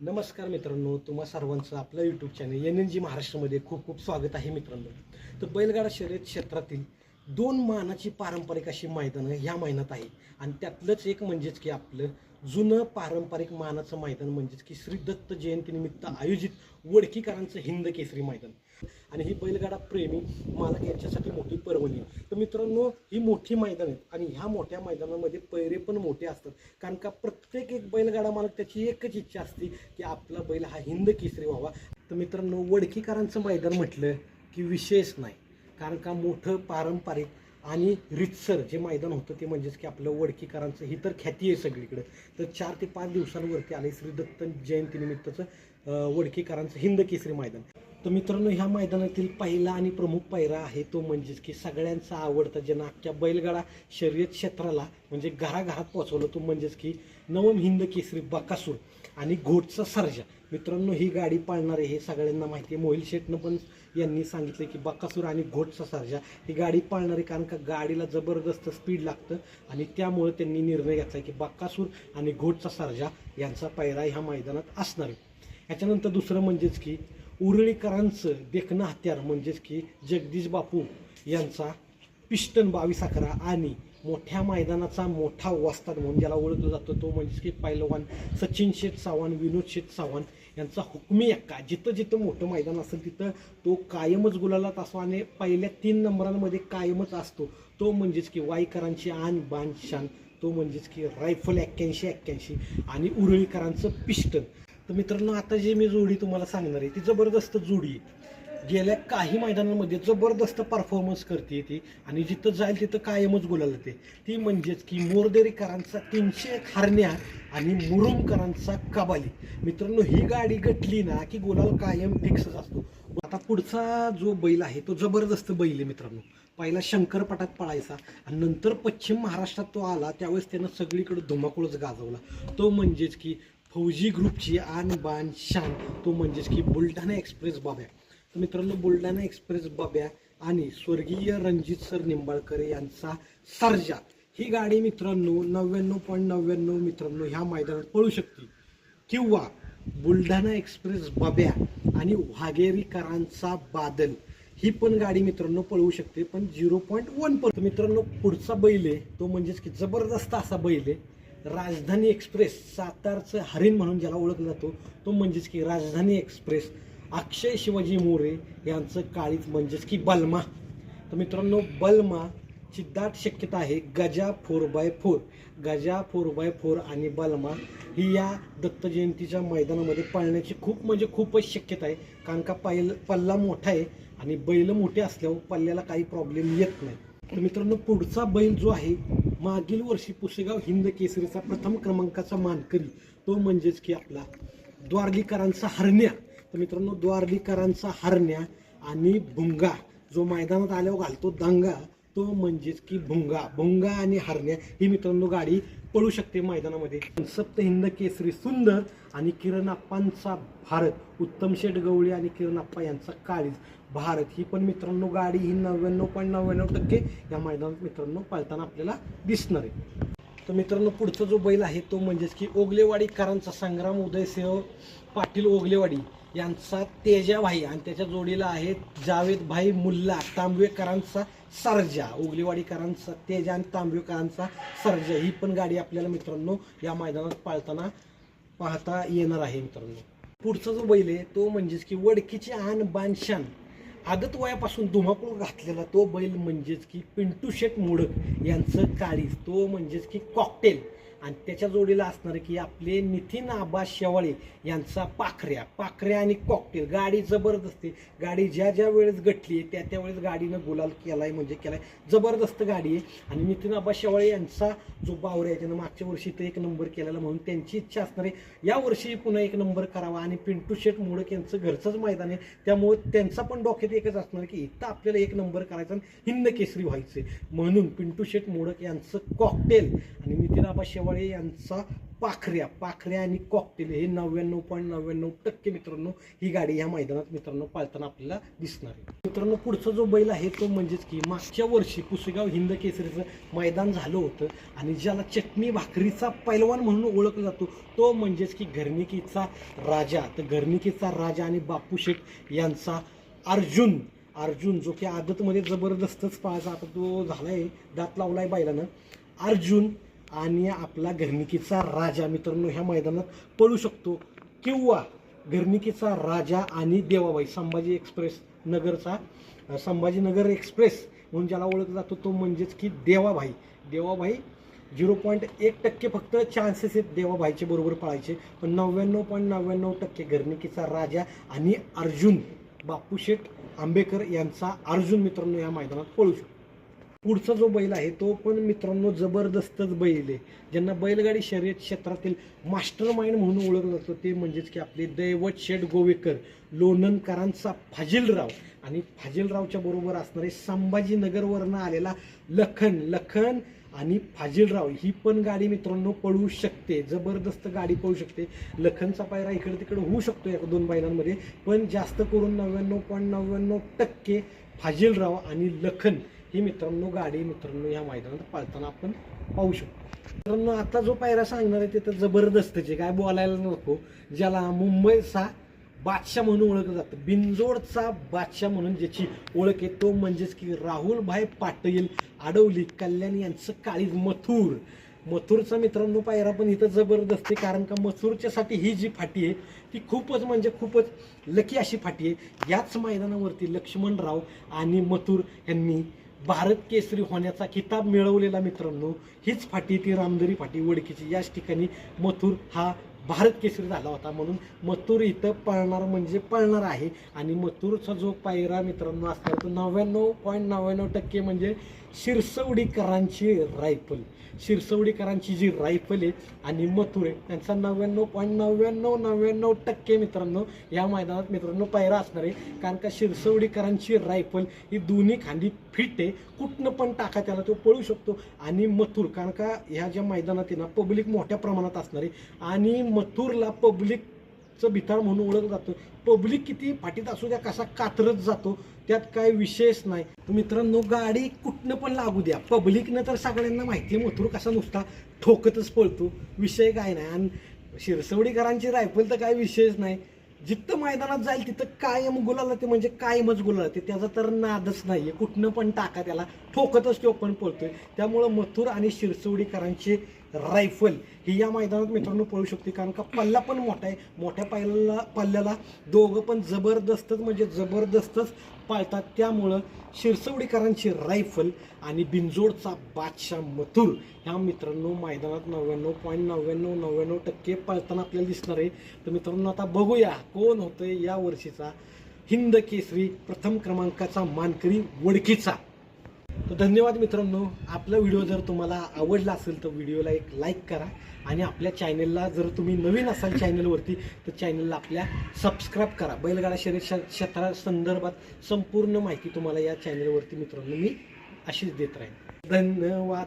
नमस्कार मित्रांनो तुम्हा सर्वांचं आपलं YouTube channel N N G महाराष्ट्रामध्ये खूप खूप स्वागत आहे मित्रांनो. तर बैलगाडा शर्यत क्षेत्रातील दोन मानाची पारंपरिक अशी मैदानं ह्या महिन्यात आहे. आणि त्यातलंच एक म्हणजेच की आपलं जुनं पारंपरिक मानाचं मैदान म्हणजेच की श्री दत्त जयंतीनिमित्त आयोजित वडकीकरांचं हिंद केसरी मैदान. आणि ही बैलगाडा प्रेमी मालक यांच्यासाठी मोठी पर्वणी. तर मित्रांनो ही मोठी मैदान आहेत आणि ह्या मोठ्या मैदानामध्ये पैरे पण मोठे असतात. कारण का प्रत्येक एक बैलगाडा मालक त्याची एकच इच्छा असते की आपला बैल हा हिंद केसरी व्हावा. तर मित्रांनो वडकीकरांचं मैदान म्हटलं की विशेष नाही. कारण का मोठं पारंपरिक आणि रितसर जे मैदान होतं ते म्हणजेच की आपलं वडकीकरांचं ही तर ख्याती आहे सगळीकडे. तर चार ते पाच दिवसांवरती आले श्री दत्त जयंतीनिमित्तचं वडकीकरांचं हिंद केसरी मैदान. तर मित्रांनो ह्या मैदानातील पहिला आणि प्रमुख पायरा आहे तो म्हणजेच की सगळ्यांचा आवडता ज्यांना अख्ख्या बैलगाडा शर्यत क्षेत्राला म्हणजे घराघरात पोहोचवलं तो म्हणजेच की नवम हिंद केसरी बकासूर आणि घोटचा सर्जा. मित्रांनो ही गाडी पाळणारे हे सगळ्यांना माहिती आहे. मोहिल शेटनं पण यांनी सांगितलं की बकासूर आणि घोटचा सर्जा ही गाडी पाळणारी कारण का गाडीला जबरदस्त स्पीड लागतं आणि त्यामुळे त्यांनी निर्णय घेतला की बकासूर आणि घोटचा सर्जा यांचा पायरा ह्या मैदानात असणार आहे. याच्यानंतर दुसरं म्हणजेच की उरळीकरांचं देखणं हत्यार म्हणजेच की जगदीश बापू यांचा पिस्टन बावीस अकरा आणि मोठ्या मैदानाचा मोठा वस्ताद म्हणून ज्याला ओळखलं जातं तो म्हणजेच की पैलवान सचिन शेठ सावान विनोद शेठ सावान यांचा हुकमी एक्का जिथं जिथं मोठं मैदान असेल तिथं तो कायमच गुलालात असतो आणि पहिल्या तीन नंबरांमध्ये कायमच असतो. तो म्हणजेच की वाईकरांची आण बाण शान तो म्हणजेच की रायफल एक्क्याऐंशी एक्क्याऐंशी आणि उरळीकरांचं पिस्टन तर मित्रांनो आता जे मी जोडी तुम्हाला सांगणार आहे ती जबरदस्त जोडी आहे. गेल्या काही मैदानांमध्ये जबरदस्त परफॉर्मन्स करते ती आणि जिथं जाईल तिथं कायमच गुलाल ते. ती म्हणजेच की मोरदेरीकरांचा तीनशे एक हरण्या आणि मुरुमकरांचा कबाली. मित्रांनो ही गाडी गटली ना की गुलाल कायम फिक्सच असतो. आता पुढचा जो बैल आहे तो जबरदस्त बैल आहे मित्रांनो. पहिला शंकरपटात पळायचा आणि नंतर पश्चिम महाराष्ट्रात तो आला त्यावेळेस त्यानं सगळीकडे धुमाकूळच गाजवला. तो म्हणजेच की फौजी ग्रुपची आन बान शान तो म्हणजेच की बुलढाणा एक्सप्रेस बाब्या. तर मित्रांनो बुलढाणा एक्सप्रेस बाब्या आणि स्वर्गीय रणजित सर निंबाळकर यांचा सर्जा. ही गाडी मित्रांनो नव्याण्णव पॉईंट नव्याण्णव मित्रांनो ह्या मैदानात पळू शकते. किंवा बुलढाणा एक्सप्रेस बाब्या आणि वाघेरीकरांचा बादल ही पण गाडी मित्रांनो पळवू शकते पण झिरो पॉईंट वन पर मित्रांनो पुढचा बैल आहे तो म्हणजेच की जबरदस्त असा बैल आहे. राजधानी एक्सप्रेस सातारचं हरिण म्हणून ज्याला ओळखला जातो तो म्हणजेच की राजधानी एक्सप्रेस. अक्षय शिवाजी मोरे यांचं काळीच म्हणजेच की बलमा. तर मित्रांनो बलमाची दाट शक्यता आहे Gaja four by four. Gaja four by four आणि बलमा ही या दत्त जयंतीच्या मैदानामध्ये पळण्याची खूप म्हणजे खूपच शक्यता आहे. कारण का पैल पल्ला मोठा आहे आणि बैल मोठे असल्यावर पल्ल्याला काही प्रॉब्लेम येत नाही. तर मित्रांनो पुढचा बैल जो आहे मागील वर्षी पुसेगाव हिंद केसरीचा प्रथम क्रमांकाचा मानकरी. तो म्हणजेच की आपला द्वारलीकरांचा हरण्या. तर मित्रांनो द्वारलीकरांचा हरण्या आणि भुंगा जो मैदानात आल्यावर घालतो दंगा तो म्हणजेच की भुंगा. भुंगा आणि हरण्या ही मित्रांनो गाडी पळू शकते मैदानामध्ये. सप्त हिंद केसरी सुंदर आणि किरणाप्पांचा भारत उत्तम शेठ गवळी आणि किरणाप्पा यांचा काळीज भारत. ही पण मित्रांनो गाडी ही नव्याण्णव पॉईंट नव्याण्णव टक्के या मैदानात मित्रांनो पळताना आपल्याला दिसणार आहे. तर मित्रांनो पुढचा जो बैल आहे तो म्हणजेच की ओगलेवाडीकरांचा संग्राम उदयसिंह पाटील ओगलेवाडी यांचा तेजाभाई आणि त्याच्या जोडीला आहे जावेद भाई मुल्ला तांबवेकरांचा सरजा. ओगलेवाडीकरांचा तेजा आणि तांबवेकरांचा सरजा. ही पण गाडी आपल्याला मित्रांनो या मैदानात पाळताना पाहता येणार आहे मित्रांनो. पुढचा जो बैल आहे तो म्हणजेच की वडकीची आण बानशान आदत वयापासून धुमाकूळ घातलेला तो बैल म्हणजेच की पिंटू शेट मोडक यांचं काळीज तो म्हणजेच की कॉकटेल आणि त्याच्या जोडीला असणार की आपले नितीन आबा शेवाळे यांचा पाखऱ्या पाखऱ्या आणि कॉकटेल गाडी जबरदस्ती गाडी ज्या ज्या वेळेस गटली आहे त्या त्या वेळेस गाडीनं गुलाल केलाय म्हणजे केलाय. जबरदस्त गाडी आहे. आणि नितीन आबा शेवाळे यांचा जो बावऱ्या आहे त्यानं मागच्या वर्षी तर एक नंबर केलेला म्हणून त्यांची इच्छा असणार आहे या वर्षी पुन्हा एक नंबर करावा. आणि पिंटू शेठ मोडक यांचं घरचंच मैदान आहे. त्यामुळे त्यांचा पण डोक्यात एकच असणार की इथं आपल्याला एक नंबर करायचा आणि हिंद केसरी व्हायचे म्हणून पिंटू शेट मोडक यांचं कॉकटेल आणि नितीन आबा शेवाळे कांबळे यांचा पाखऱ्या पाखऱ्या आणि कॉकटेल हे नव्याण्णव पॉईंट नव्याण्णव टक्के मित्रांनो ही गाडी ह्या मैदानात मित्रांनो पाळताना आपल्याला दिसणार आहे. मित्रांनो पुढचा जो बैल आहे तो म्हणजेच की मागच्या वर्षी पुसेगाव हिंद केसरीचं मैदान झालं होतं आणि ज्याला चटणी भाकरीचा पैलवान म्हणून ओळखला जातो तो म्हणजेच की घरणिकीचा राजा. तर घरणिकीचा राजा आणि बापू शेठ यांचा अर्जुन अर्जुन जो की आदतमध्ये जबरदस्तच पाहायचा आता तो झालाय दात लावलाय बैलानं. अर्जुन आणि आपला घरनिकीचा राजा मित्रांनो ह्या मैदानात पळू शकतो. किंवा घरनिकीचा राजा आणि देवाबाई संभाजी एक्सप्रेस नगरचा संभाजीनगर एक्सप्रेस म्हणून ज्याला ओळखला जातो तो म्हणजेच की देवाभाई. देवाभाई झिरो पॉईंट एक टक्के फक्त चान्सेस आहेत देवाभाईचे बरोबर पळायचे. पण नव्याण्णव पॉईंट नव्याण्णव टक्के घरनिकीचा राजा आणि अर्जुन बापूशेठ आंबेकर यांचा अर्जुन मित्रांनो या मैदानात पळू शकतो. पुढचा जो बैल आहे तो पण मित्रांनो जबरदस्तच बैल आहे. ज्यांना बैलगाडी शर्यत क्षेत्रातील मास्टर माइंड म्हणून ओळखलं जातं ते म्हणजेच की आपले दैवत शेठ गोवेकर लोणंदकरांचा फाजिलराव. आणि फाजिलरावच्या बरोबर असणारे संभाजीनगरवरनं आलेला लखन लखन आणि फाजिलराव ही पण गाडी मित्रांनो पळू शकते. जबरदस्त गाडी पळू शकते. लखनचा पायरा इकडे तिकडे होऊ शकतो या दोन बैलांमध्ये पण जास्त करून नव्याण्णव पॉईंट नव्याण्णव टक्के फाजिलराव आणि लखन ही मित्रांनो गाडी मित्रांनो या मैदानात पाळताना आपण पाहू शकतो. मित्रांनो आता जो पायरा सांगणार आहे ते तर जबरदस्तचे काय बोलायला नको. ज्याला मुंबईचा बादशाह म्हणून ओळखलं जातं. बिंजोडचा बादशाह म्हणून ज्याची ओळख आहे तो म्हणजेच की राहुलभाई पाटील आडवली कल्याण यांचं काळीज मथुर. मथुरचा मित्रांनो पायरा पण इथं जबरदस्त आहे कारण का मथुरच्यासाठी ही जी फाटी आहे ती खूपच म्हणजे खूपच लकी अशी फाटी आहे. याच मैदानावरती लक्ष्मणराव आणि मथुर यांनी भारत केसरी होण्याचा किताब मिळवलेला मित्रांनो हीच फाटी ती रामदरी फाटी वडकीची याच ठिकाणी मथुर हा भारत केसरी झाला होता म्हणून मथुर इथं पळणार म्हणजे पळणार आहे. आणि मथुरचा जो पायरा मित्रांनो असणार तो नव्याण्णव पॉईंट नव्याण्णव टक्के म्हणजे शिरसवडीकरांची रायफल. शिरसवडीकरांची जी रायफल आहे आणि मथुर आहे त्यांचा नव्याण्णव पॉईंट नव्याण्णव नव्याण्णव टक्के मित्रांनो या मैदानात मित्रांनो पायरा असणार आहे. कारण का शिरसवडीकरांची रायफल ही दोन्ही खांदी फिट आहे. कुठनं पण टाका त्याला तो पळू शकतो. आणि मथुर कारण का ह्या ज्या मैदानात आहे ना पब्लिक मोठ्या प्रमाणात असणार आहे. आणि मथुरला पब्लिकचं भितार म्हणून ओळखलं जातं. पब्लिक किती फाटीत असू द्या कसा कातरत जातो त्यात काय विशेष नाही. तर मित्रांनो गाडी कुठनं पण लागू द्या. पब्लिकनं तर सगळ्यांना माहिती आहे मथुर कसा नुसता ठोकतच पळतो. विषय काय नाही. आणि शिरसवडीकरांची रायफल तर काय विषयच नाही. जिथं मैदानात जाईल तिथं कायम गुलाला ते म्हणजे कायमच गुलाला ते त्याचा तर नादच नाही आहे कुठनं पण टाका त्याला. ठोकतच तो पण पळतोय. त्यामुळं मथुर आणि शिरसवडीकरांची रायफल ही या मैदानात मित्रांनो पळू शकते कारण का पल्ला पण मोठा आहे. मोठ्या पायला पल्ल्याला दोघं पण जबरदस्तच म्हणजे जबरदस्तच पाळतात. त्यामुळं शिरसवडीकरांची रायफल आणि बिंजोडचा बादशाह मथुर ह्या मित्रांनो मैदानात नव्याण्णव पॉईंट नव्याण्णव नव्याण्णव टक्के पळताना आपल्याला दिसणार आहे. तर मित्रांनो आता बघूया कोण होतं या वर्षीचा हिंद केसरी प्रथम क्रमांकाचा मानकरी वडकीचा. तर धन्यवाद मित्रांनो. आपला व्हिडिओ जर तुम्हाला आवडला असेल तर व्हिडिओला एक लाईक करा आणि आपल्या चॅनेलला जर तुम्ही नवीन असाल चॅनेलवरती तर चॅनलला आपल्या सबस्क्राईब करा. बैलगाडा शर्यत क्षेत्रा संदर्भात संपूर्ण माहिती तुम्हाला या चॅनेलवरती मित्रांनो मी अशीच देत राहीन. धन्यवाद.